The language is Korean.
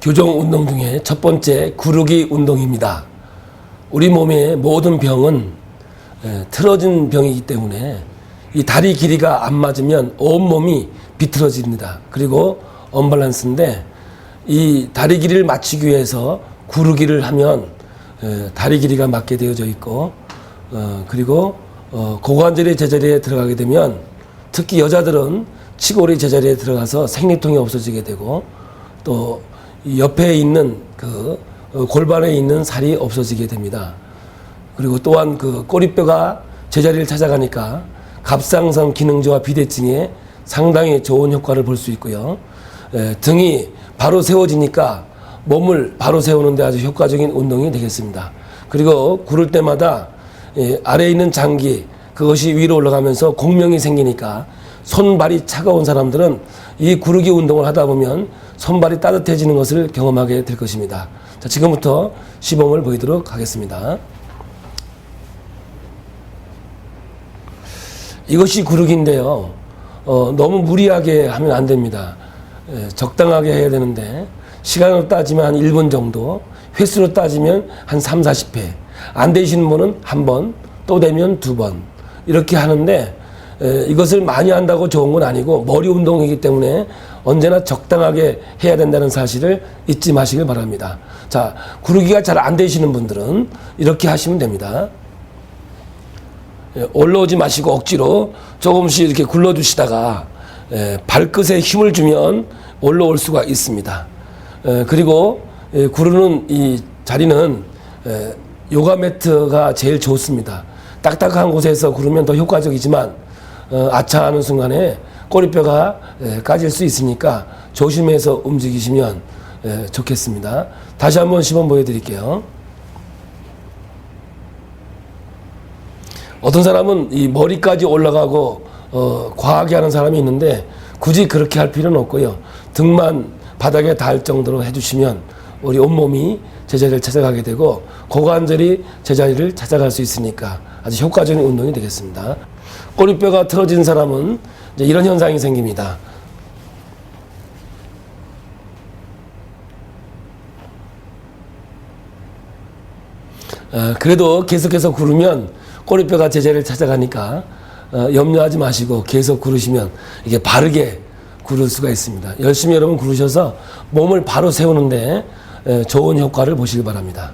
교정 운동 중에 첫 번째 구르기 운동입니다. 우리 몸의 모든 병은 에, 틀어진 병이기 때문에 이 다리 길이가 안 맞으면 온 몸이 비틀어집니다. 그리고 언밸런스인데 이 다리 길이를 맞추기 위해서 구르기를 하면 에, 다리 길이가 맞게 되어져 있고 어, 그리고 어, 고관절이 제자리에 들어가게 되면 특히 여자들은 치골이 제자리에 들어가서 생리통이 없어지게 되고 또이 옆에 있는 그 어, 골반에 있는 살이 없어지게 됩니다. 그리고 또한 그 꼬리뼈가 제자리를 찾아가니까 갑상선 기능저하 비대증에 상당히 좋은 효과를 볼 수 있고요. 에, 등이 바로 세워지니까 몸을 바로 세우는데 아주 효과적인 운동이 되겠습니다. 그리고 구를 때마다 예, 아래에 있는 장기 그것이 위로 올라가면서 공명이 생기니까 손발이 차가운 사람들은 이 구르기 운동을 하다 보면 손발이 따뜻해지는 것을 경험하게 될 것입니다. 자, 지금부터 시범을 보이도록 하겠습니다. 이것이 구르기인데요. 어, 너무 무리하게 하면 안 됩니다. 예, 적당하게 해야 되는데 시간으로 따지면 한 1분 정도, 횟수로 따지면 한 3, 40회. 안 되시는 분은 한 번, 또 되면 두 번. 이렇게 하는데 에, 이것을 많이 한다고 좋은 건 아니고 머리 운동이기 때문에 언제나 적당하게 해야 된다는 사실을 잊지 마시길 바랍니다. 자, 구르기가 잘 안 되시는 분들은 이렇게 하시면 됩니다. 예, 올라오지 마시고 억지로 조금씩 이렇게 굴러주시다가 예, 발끝에 힘을 주면 올라올 수가 있습니다. 예, 그리고 예, 구르는 이 자리는 예, 요가 매트가 제일 좋습니다. 딱딱한 곳에서 구르면 더 효과적이지만 어, 아차하는 순간에 꼬리뼈가 예, 까질 수 있으니까 조심해서 움직이시면 예, 좋겠습니다. 다시 한번 시범 보여드릴게요. 어떤 사람은 이 머리까지 올라가고 어, 과하게 하는 사람이 있는데 굳이 그렇게 할 필요는 없고요. 등만 바닥에 닿을 정도로 해주시면 우리 온몸이 제자리를 찾아가게 되고 고관절이 제자리를 찾아갈 수 있으니까 아주 효과적인 운동이 되겠습니다. 꼬리뼈가 틀어진 사람은 이런 현상이 생깁니다. 어, 그래도 계속해서 구르면 꼬리뼈가 제자리를 찾아가니까 어, 염려하지 마시고 계속 구르시면 이게 바르게 구를 수가 있습니다. 열심히 여러분 구르셔서 몸을 바로 세우는데 에, 좋은 효과를 보시기 바랍니다.